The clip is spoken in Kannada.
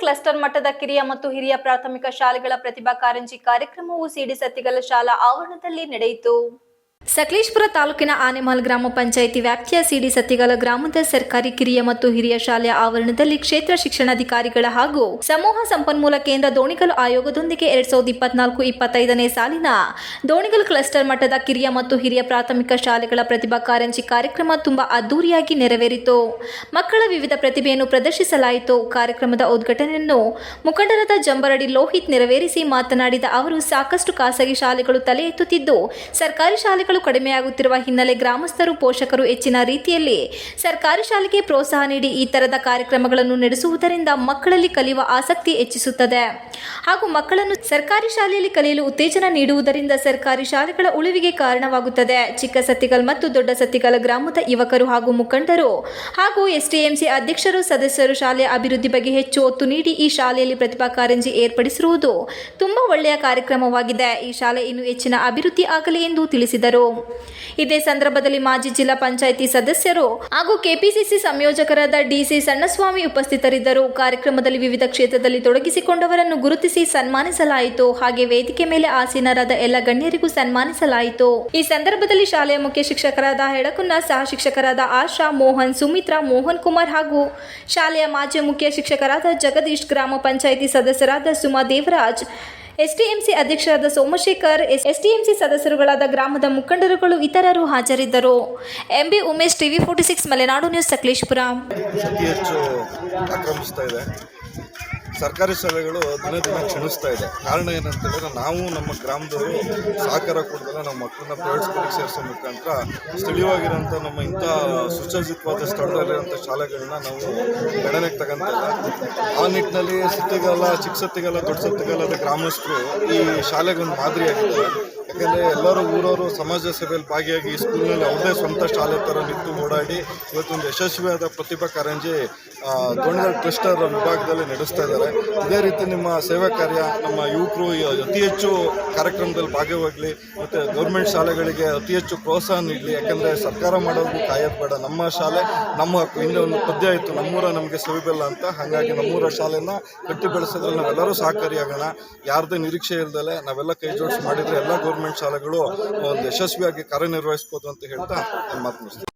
ಕ್ಲಸ್ಟರ್ ಮಟ್ಟದ ಕಿರಿಯ ಮತ್ತು ಹಿರಿಯ ಪ್ರಾಥಮಿಕ ಶಾಲೆಗಳ ಪ್ರತಿಭಾ ಕಾರಂಜಿ ಕಾರ್ಯಕ್ರಮವು ಸಿಡಿ ಸತ್ತಿಗಲ ಶಾಲಾ ಆವರಣದಲ್ಲಿ ನಡೆಯಿತು. ಸಕಲೇಶ್ಪುರ ತಾಲೂಕಿನ ಆನೆಮಹಲ್ ಗ್ರಾಮ ಪಂಚಾಯಿತಿ ವ್ಯಾಪ್ತಿಯ ಸಿಡಿ ಸತ್ತಿಗಾಲ ಗ್ರಾಮದ ಸರ್ಕಾರಿ ಕಿರಿಯ ಮತ್ತು ಹಿರಿಯ ಶಾಲೆಯ ಆವರಣದಲ್ಲಿ ಕ್ಷೇತ್ರ ಶಿಕ್ಷಣಾಧಿಕಾರಿಗಳ ಹಾಗೂ ಸಮೂಹ ಸಂಪನ್ಮೂಲ ಕೇಂದ್ರ ದೋಣಿಗಲು ಆಯೋಗದೊಂದಿಗೆ ಎರಡ್ ಸಾವಿರದ ಇಪ್ಪತ್ನಾಲ್ಕು ಇಪ್ಪತ್ತೈದನೇ ಸಾಲಿನ ದೋಣಿಗಲ್ ಕ್ಲಸ್ಟರ್ ಮಟ್ಟದ ಕಿರಿಯ ಮತ್ತು ಹಿರಿಯ ಪ್ರಾಥಮಿಕ ಶಾಲೆಗಳ ಪ್ರತಿಭಾ ಕಾರಂಜಿ ಕಾರ್ಯಕ್ರಮ ತುಂಬಾ ಅದ್ದೂರಿಯಾಗಿ ನೆರವೇರಿತು. ಮಕ್ಕಳ ವಿವಿಧ ಪ್ರತಿಭೆಯನ್ನು ಪ್ರದರ್ಶಿಸಲಾಯಿತು. ಕಾರ್ಯಕ್ರಮದ ಉದ್ಘಾಟನೆಯನ್ನು ಮುಖಂಡರಾದ ಜಂಬರಡಿ ಲೋಹಿತ್ ನೆರವೇರಿಸಿ ಮಾತನಾಡಿದ ಅವರು, ಸಾಕಷ್ಟು ಖಾಸಗಿ ಶಾಲೆಗಳು ತಲೆ ಎತ್ತುತ್ತಿದ್ದು, ಸರ್ಕಾರಿ ಶಾಲೆಗಳು ಕಡಿಮೆಯಾಗುತ್ತಿರುವ ಹಿನ್ನೆಲೆ ಗ್ರಾಮಸ್ಥರು ಪೋಷಕರು ಹೆಚ್ಚಿನ ರೀತಿಯಲ್ಲಿ ಸರ್ಕಾರಿ ಶಾಲೆಗೆ ಪ್ರೋತ್ಸಾಹ ನೀಡಿ ಈ ತರದ ಕಾರ್ಯಕ್ರಮಗಳನ್ನು ನಡೆಸುವುದರಿಂದ ಮಕ್ಕಳಲ್ಲಿ ಕಲಿಯುವ ಆಸಕ್ತಿ ಹೆಚ್ಚಿಸುತ್ತದೆ. ಹಾಗೂ ಮಕ್ಕಳನ್ನು ಸರ್ಕಾರಿ ಶಾಲೆಯಲ್ಲಿ ಕಲಿಯಲು ಉತ್ತೇಜನ ನೀಡುವುದರಿಂದ ಸರ್ಕಾರಿ ಶಾಲೆಗಳ ಉಳಿವಿಗೆ ಕಾರಣವಾಗುತ್ತದೆ. ಚಿಕ್ಕ ಸತ್ತಿಗಲ್ ಮತ್ತು ದೊಡ್ಡ ಸತ್ತಿಗಲ್ ಗ್ರಾಮದ ಯುವಕರು ಹಾಗೂ ಮುಖಂಡರು ಹಾಗೂ ಎಸ್ಟಿಎಂಸಿ ಅಧ್ಯಕ್ಷರು ಸದಸ್ಯರು ಶಾಲೆಯ ಅಭಿವೃದ್ಧಿ ಬಗ್ಗೆ ಹೆಚ್ಚು ಒತ್ತು ನೀಡಿ ಈ ಶಾಲೆಯಲ್ಲಿ ಪ್ರತಿಭಾ ಕಾರಂಜಿ ಏರ್ಪಡಿಸಿರುವುದು ತುಂಬಾ ಒಳ್ಳೆಯ ಕಾರ್ಯಕ್ರಮವಾಗಿದೆ. ಈ ಶಾಲೆ ಇನ್ನು ಹೆಚ್ಚಿನ ಅಭಿವೃದ್ಧಿ ಆಗಲಿ ಎಂದು ತಿಳಿಸಿದರು. ಇದೇ ಸಂದರ್ಭದಲ್ಲಿ ಮಾಜಿ ಜಿಲ್ಲಾ ಪಂಚಾಯಿತಿ ಸದಸ್ಯರು ಹಾಗೂ ಕೆಪಿಸಿಸಿ ಸಂಯೋಜಕರಾದ ಡಿಸಿ ಸಣ್ಣಸ್ವಾಮಿ ಉಪಸ್ಥಿತರಿದ್ದರು. ಕಾರ್ಯಕ್ರಮದಲ್ಲಿ ವಿವಿಧ ಕ್ಷೇತ್ರದಲ್ಲಿ ತೊಡಗಿಸಿಕೊಂಡವರನ್ನು ಗುರುತಿಸಿ ಸನ್ಮಾನಿಸಲಾಯಿತು. ಹಾಗೆ ವೇದಿಕೆ ಮೇಲೆ ಆಸೀನರಾದ ಎಲ್ಲ ಗಣ್ಯರಿಗೂ ಸನ್ಮಾನಿಸಲಾಯಿತು. ಈ ಸಂದರ್ಭದಲ್ಲಿ ಶಾಲೆಯ ಮುಖ್ಯ ಶಿಕ್ಷಕರಾದ ಹೆಡಕುನ್ನ ಸಹ ಶಿಕ್ಷಕರಾದ ಆಶಾ, ಮೋಹನ್, ಸುಮಿತ್ರಾ, ಮೋಹನ್ ಕುಮಾರ್ ಹಾಗೂ ಶಾಲೆಯ ಮಾಜಿ ಮುಖ್ಯ ಶಿಕ್ಷಕರಾದ ಜಗದೀಶ್, ಗ್ರಾಮ ಪಂಚಾಯಿತಿ ಸದಸ್ಯರಾದ ಸುಮಾ ದೇವರಾಜ್ ಎಸ್ಟಿಎಂಸಿ ಅಧ್ಯಕ್ಷರಾದ ಸೋಮಶೇಖರ್, ಎಸ್- ಎಸ್ಟಿಎಂಸಿ ಸದಸ್ಯರುಗಳಾದ ಗ್ರಾಮದ ಮುಖಂಡರುಗಳು ಇತರರು ಹಾಜರಿದ್ದರು. MB Umesh, TV forty six, Malenadu news, Sakleshpur. ಸರ್ಕಾರಿ ಸೇವೆಗಳು ದಿನ ದಿನ ಕ್ಷಣಿಸ್ತಾ ಇದೆ. ಕಾರಣ ಹೇಳಿದ್ರೆ ನಾವು ನಮ್ಮ ಗ್ರಾಮದವರು ಸಹಕಾರ ಕೊಡ್ದಲ್ಲ ನಮ್ಮ ಮಕ್ಕಳನ್ನ ಪ್ರೈವೇಟ್ ಸ್ಕೂಲಿಗೆ ಸೇರಿಸೋ ಮುಖಾಂತರ ಸ್ಥಳೀಯವಾಗಿರೋಂಥ ನಮ್ಮ ಇಂಥ ಸುಸಜ್ಜಿತವಾದ ಸ್ಥಳದಲ್ಲಿರುವಂಥ ಶಾಲೆಗಳನ್ನ ನಾವು ಗಣನೆಗೆ ತಗೊಂತಲ್ಲ. ಆ ನಿಟ್ಟಿನಲ್ಲಿ ಸತ್ತಿಗೆಲ್ಲ ಚಿಕ್ಕ ಸತ್ತಿಗೆಲ್ಲ, ದೊಡ್ಡ ಸತ್ತಿಗಲ್ಲದ ಗ್ರಾಮಸ್ಥರು ಈ ಶಾಲೆಗೊಂದು ಮಾದರಿಯಾಗಿದ್ದಾರೆ ಯಾಕಂದರೆ ಎಲ್ಲರೂ ಊರವರು ಸಮಾಜ ಸೇವೆಯಲ್ಲಿ ಭಾಗಿಯಾಗಿ ಈ ಸ್ಕೂಲ್ನಲ್ಲಿ ಅವ್ರದೇ ಸ್ವಂತ ಶಾಲೆ ಥರ ನಿಂತು ಓಡಾಡಿ ಇವತ್ತೊಂದು ಯಶಸ್ವಿಯಾದ ಪ್ರತಿಭಾ ಕಾರಂಜಿ ಆ, ದೋಣಿಗಲ್ ಕ್ಲಸ್ಟರ್ ವಿಭಾಗದಲ್ಲಿ ನಡೆಸ್ತಾ ಇದ್ದಾರೆ. ಇದೇ ರೀತಿ ನಿಮ್ಮ ಸೇವಾ ಕಾರ್ಯ ನಮ್ಮ ಯುವಕರು ಅತಿ ಹೆಚ್ಚು ಕಾರ್ಯಕ್ರಮದಲ್ಲಿ ಭಾಗವಾಗಲಿ ಮತ್ತು ಗೌರ್ಮೆಂಟ್ ಶಾಲೆಗಳಿಗೆ ಅತಿ ಹೆಚ್ಚು ಪ್ರೋತ್ಸಾಹ ನೀಡಲಿ. ಯಾಕಂದರೆ ಸರ್ಕಾರ ಮಾಡೋದು ಕಾಯೋದು ನಮ್ಮ ಶಾಲೆ ನಮ್ಮ ಹಕ್ಕು. ಹಿಂದೆ ಒಂದು ಪದ್ಯ ಇತ್ತು ನಮ್ಮೂರ ನಮಗೆ ಸವಿಬೆಲ್ಲ ಅಂತ. ಹಾಗಾಗಿ ನಮ್ಮೂರ ಶಾಲೆನ ಕಟ್ಟಿ ಬೆಳೆಸೋದ್ರಲ್ಲಿ ನಾವೆಲ್ಲರೂ ಸಹಕಾರಿಯಾಗೋಣ. ಯಾರದೇ ನಿರೀಕ್ಷೆ ಇಲ್ದಲೆ ನಾವೆಲ್ಲ ಕೈ ಜೋಡಿಸಿ ಮಾಡಿದರೆ ಎಲ್ಲ ಗೌರ್ಮೆಂಟ್ ಶಾಲೆಗಳು ಒಂದು ಯಶಸ್ವಿಯಾಗಿ ಕಾರ್ಯನಿರ್ವಹಿಸ್ಬೋದು ಅಂತ ಹೇಳ್ತಾ ನಾನು ಮಾತು ಮುಗಿಸ್ತೀನಿ.